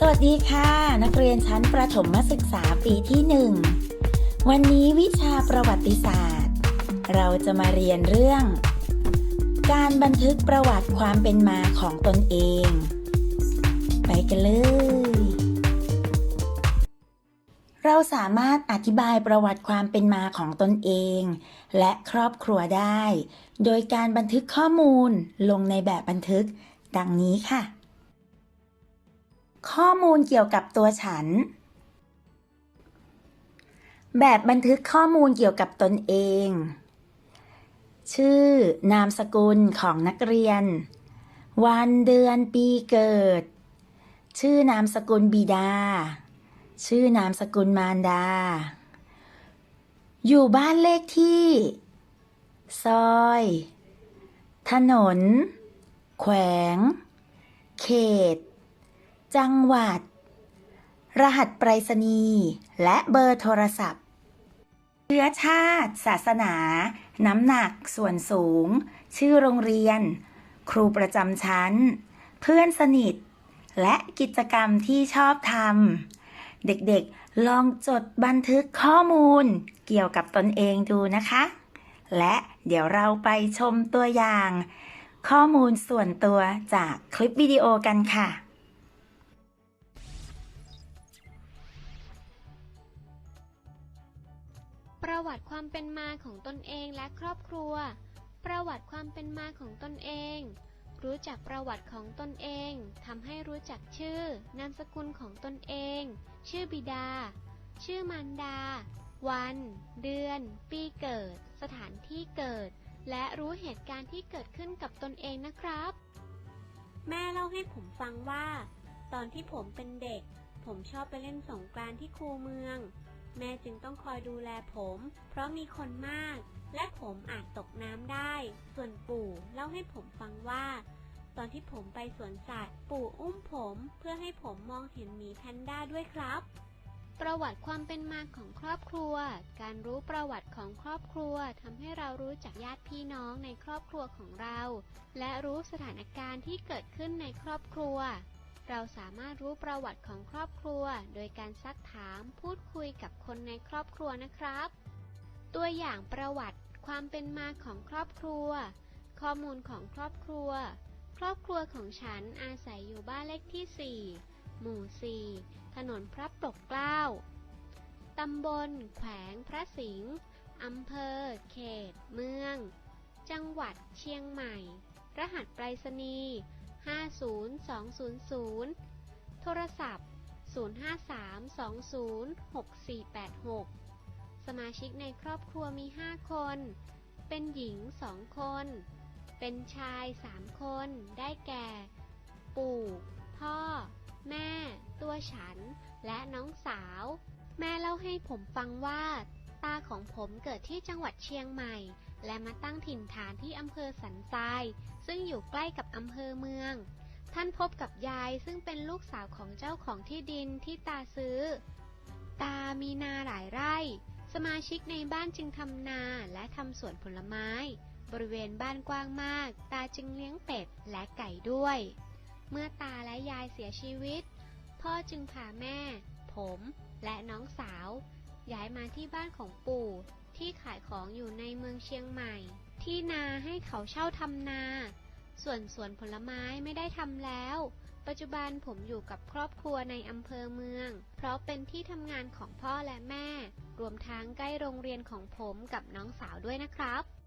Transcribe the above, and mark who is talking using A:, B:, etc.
A: สวัสดีค่ะ นักเรียนชั้นประถมศึกษาปีที่1วันนี้วิชาประวัติศาสตร์ เราจะมาเรียนเรื่อง การบันทึกประวัติความเป็นมาของตนเอง ไปกันเลย เราสามารถอธิบายประวัติความเป็นมาของตนเอง และครอบครัวได้ โดยการบันทึกข้อมูลลงในแบบบันทึก ดังนี้ค่ะ ข้อมูลเกี่ยวกับตัวฉัน แบบบันทึกข้อมูลเกี่ยวกับตนเอง ชื่อ นามสกุลของนักเรียน วันเดือนปีเกิด ชื่อนามสกุลบิดา ชื่อนามสกุลมารดา อยู่บ้านเลขที่ ซอย ถนน แขวง เขต จังหวัด รหัสไปรษณีย์และเบอร์โทรศัพท์ เชื้อชาติ ศาสนา น้ำหนัก ส่วนสูง ชื่อโรงเรียน ครูประจำชั้น เพื่อนสนิท และกิจกรรมที่ชอบทำ เด็กๆ ลองจดบันทึกข้อมูลเกี่ยวกับตนเองดูนะคะ และเดี๋ยวเราไปชมตัวอย่าง ข้อมูลส่วนตัวจากคลิปวิดีโอกันค่ะ
B: ประวัติความเป็นมาของตนเองและครอบครัว ประวัติความเป็นมาของตนเอง รู้จักประวัติของตนเองทำให้รู้จักชื่อ นามสกุลของตนเอง ชื่อบิดา ชื่อมารดา วัน เดือน ปีเกิด สถานที่เกิด และรู้เหตุการณ์ที่เกิดขึ้นกับตนเองนะครับ
C: แม่เล่าให้ผมฟังว่า ตอนที่ผมเป็นเด็ก ผมชอบไปเล่นสงกรานต์ที่คูเมือง แม่จึงต้องคอยดูแลผม เพราะมีคนมาก และผมอาจตกน้ำได้ ส่วนปู่เล่าให้ผมฟังว่า ตอนที่ผมไปสวนสัตว์ ปู่อุ้มผมเพื่อให้ผมมองเห็นหมีแพนด้าด้วยครับ
B: ประวัติความเป็นมาของครอบครัว การรู้ประวัติของครอบครัวทำให้เรารู้จักญาติพี่น้องในครอบครัวของเรา และรู้สถานการณ์ที่เกิดขึ้นในครอบครัว เราสามารถรู้ประวัติของครอบครัว โดยการซักถามพูดคุยกับคนในครอบครัวนะครับ ตัวอย่างประวัติความเป็นมาของครอบครัว ข้อมูลของครอบครัว ครอบครัวของฉันอาศัยอยู่บ้านเลขที่ 4 หมู่ 4 ถนนพระปกเกล้า ตำบล แขวงพระสิงห์อำเภอ เขต เมือง จังหวัดเชียงใหม่ รหัสไปรษณีย์ 50200 โทรศัพท์ 053206486 สมาชิกในครอบครัวมี 5 คน เป็นหญิง 2 คน เป็นชาย 3 คน ได้แก่ ปู่ พ่อ แม่ ตัวฉัน และน้องสาว แม่เล่าให้ผมฟังว่า ตาของผมเกิดที่จังหวัดเชียงใหม่ และมาตั้งถิ่นฐานที่อำเภอสันทราย ซึ่งอยู่ใกล้กับอำเภอเมือง ท่านพบกับยายซึ่งเป็นลูกสาวของเจ้าของที่ดินที่ตาซื้อ ตามีนาหลายไร่ สมาชิกในบ้านจึงทำนาและทำสวนผลไม้ บริเวณบ้านกว้างมาก ตาจึงเลี้ยงเป็ดและไก่ด้วย เมื่อตาและยายเสียชีวิต พ่อจึงพาแม่ ผมและน้องสาว ย้ายมาที่บ้านของปู่ ที่ขายของอยู่ในเมืองเชียงใหม่ ที่นาให้เขาเช่าทำนา ส่วนสวนผลไม้ไม่ได้ทำแล้ว ปัจจุบันผมอยู่กับครอบครัวในอำเภอเมือง เพราะเป็นที่ทำงานของพ่อและแม่ รวมทั้งใกล้โรงเรียนของผมกับน้องสาวด้วยนะครับ